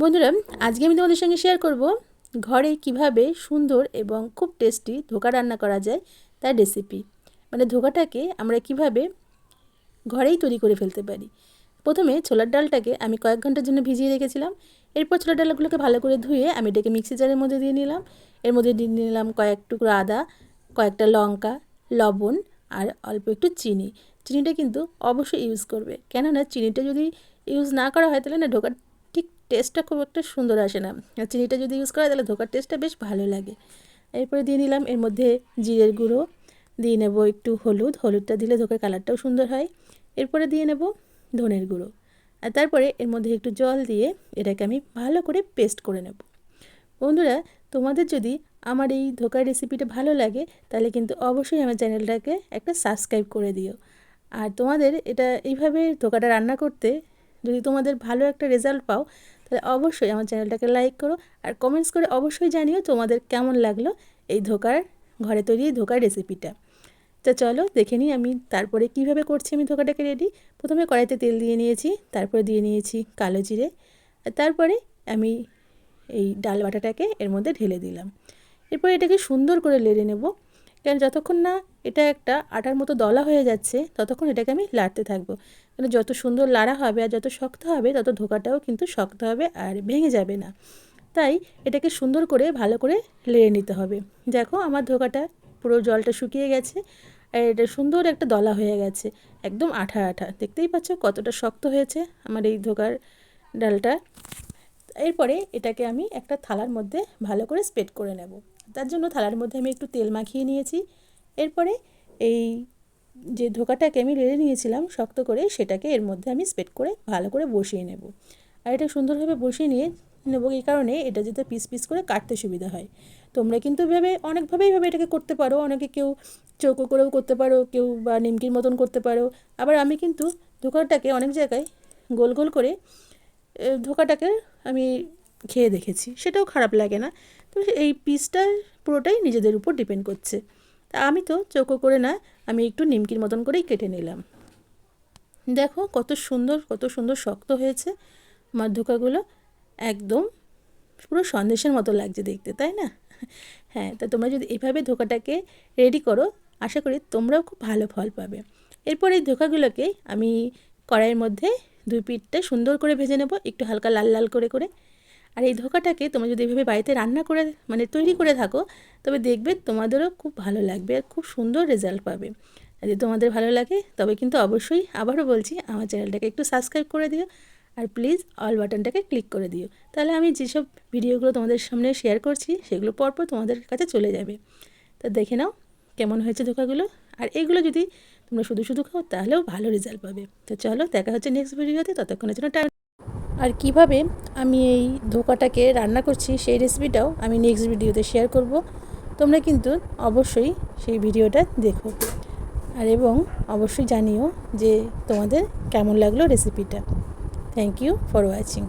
বন্ধুরা, আজকে আমি তোমাদের সঙ্গে শেয়ার করব ঘরে কীভাবে সুন্দর এবং খুব টেস্টি ধোকা রান্না করা যায় তার রেসিপি মানে ধোকাটাকে আমরা কীভাবে ঘরেই তৈরি করে ফেলতে পারি। প্রথমে ছোলার ডালটাকে আমি কয়েক ঘণ্টার জন্য ভিজিয়ে রেখেছিলাম। এরপর ছোলার ডালগুলোকে ভালো করে ধুয়ে আমি এটাকে মিক্সি জারের মধ্যে দিয়ে নিলাম। এর মধ্যে দিয়ে নিলাম কয়েক টুকরো আদা, কয়েকটা লঙ্কা, লবণ আর অল্প একটু চিনি। চিনিটা কিন্তু অবশ্যই ইউজ করবে। কেননা চিনিটা যদি ইউজ না করা হয় তাহলে না ঢোকার টেস্টটা খুব একটা সুন্দর আসে না। আর চিনিটা যদি ইউজ করা তাহলে ধোকার টেস্টটা বেশ ভালো লাগে। এরপরে দিয়ে নিলাম, এর মধ্যে জিরের গুঁড়ো। দিয়ে নেব একটু হলুদ। হলুদটা দিলে ধোকার কালারটাও সুন্দর হয়। এরপরে দিয়ে নেব ধনের গুঁড়ো। আর তারপরে এর মধ্যে একটু জল দিয়ে এটাকে আমি ভালো করে পেস্ট করে নেব। বন্ধুরা, তোমাদের যদি আমার এই ধোকার রেসিপিটা ভালো লাগে, তাহলে কিন্তু অবশ্যই আমার চ্যানেলটাকে একটা সাবস্ক্রাইব করে দিও। আর তোমাদের এটা এইভাবে ধোকাটা রান্না করতে যদি তোমাদের ভালো একটা রেজাল্ট পাও তাহলে অবশ্যই আমার চ্যানেলটাকে লাইক করো আর কমেন্টস করে অবশ্যই জানিও তোমাদের কেমন লাগল এই ধোকার ঘরে তৈরি এই ধোকার রেসিপিটা তো চলো দেখে নিই আমি তারপরে কীভাবে করছি আমি ধোকাটাকে রেডি প্রথমে কড়াইতে তেল দিয়ে নিয়েছি, তারপরে দিয়ে নিয়েছি কালো জিরে তারপরে আমি এই ডাল বাটাটাকে এর মধ্যে ঢেলে দিলাম। এরপর এটাকে সুন্দর করে লেড়ে নেব। কারণ যতক্ষণ না এটা একটা আটার মতো দলা হয়ে যাচ্ছে, ততক্ষণ এটাকে আমি লাড়তে থাকব। কারণ যত সুন্দর লাড়া হবে আর যত শক্ত হবে, তত ধোকাটাও কিন্তু শক্ত হবে আর ভেঙে যাবে না। তাই এটাকে সুন্দর করে, ভালো করে লেড়ে নিতে হবে। দেখো আমার ধোকাটা পুরো জলটা শুকিয়ে গেছে আর এটা সুন্দর একটা দলা হয়ে গেছে, একদম আঠা আঠা। দেখতেই পাচ্ছ কতটা শক্ত হয়েছে আমার এই ধোকার ডালটা। এরপরে এটাকে আমি একটা থালার মধ্যে ভালো করে স্প্রেড করে নেব। তার জন্য থালার মধ্যে আমি একটু তেল মাখিয়ে নিয়েছি। এরপরে এই যে ধোকাটাকে আমি রেড়ে নিয়েছিলাম শক্ত করে, সেটাকে এর মধ্যে আমি স্প্রেড করে ভালো করে বসিয়ে নেব। আর এটা সুন্দরভাবে বসিয়ে নিয়ে নেব এই কারণে এটা যাতে পিস পিস করে কাটতে সুবিধা হয়। তোমরা কিন্তু ভেবে অনেকভাবেই ভাবে এটাকে করতে পারো। অনেকে কেউ চৌকো করেও করতে পারো, কেউ বা নিমকির মতন করতে পারো। আবার আমি কিন্তু ধোকাটাকে অনেক জায়গায় গোল গোল করে ধোকাটাকে আমি খেয়ে দেখেছি, সেটাও খারাপ লাগে না। তো এই পিসটা পুরোটাই নিজেদের উপর ডিপেন্ড করছে। তা আমি তো চৌকো করে না, আমি একটু নিমকির মতন করেই কেটে নিলাম। দেখো কত সুন্দর কত সুন্দর শক্ত হয়েছে আমার ধোকাগুলো একদম পুরো সন্দেশের মতো লাগছে দেখতে, তাই না? হ্যাঁ তা তোমরা যদি এভাবে ধোকাটাকে রেডি করো, আশা করি তোমরাও খুব ভালো ফল পাবে। এরপর এই ধোকাগুলোকে আমি কড়াইয়ের মধ্যে দুই পিঠটা সুন্দর করে ভেজে নেব, একটু হালকা লাল লাল করে করে। আর এই ধোকাটাকে তোমরা যদি এভাবে বাড়িতে রান্না করে মানে তৈরি করে থাকো, তবে দেখবে তোমাদেরও খুব ভালো লাগবে আর খুব সুন্দর রেজাল্ট পাবে। যদি তোমাদের ভালো লাগে, তবে কিন্তু অবশ্যই আবারও বলছি, আমার চ্যানেলটাকে একটু সাবস্ক্রাইব করে দিও আর প্লিজ অল বাটনটাকে ক্লিক করে দিও। তাহলে আমি যেসব ভিডিওগুলো তোমাদের সামনে শেয়ার করছি, সেগুলো পরপর তোমাদের কাছে চলে যাবে। তা দেখে নাও কেমন হয়েছে ধোকাগুলো। আর এইগুলো যদি তোমরা শুধু শুধু খাও, তাহলেও ভালো রেজাল্ট পাবে। তো চলো দেখা হচ্ছে নেক্সট ভিডিওতে ততক্ষণের জন্য টাইম আর কীভাবে আমি এই ধোকাটাকে রান্না করছি সেই রেসিপিটাও আমি নেক্সট ভিডিওতে শেয়ার করব। তোমরা কিন্তু অবশ্যই সেই ভিডিওটা দেখো। আর এবং অবশ্যই জানিও যে তোমাদের কেমন লাগল রেসিপিটা থ্যাংক ইউ ফর ওয়াচিং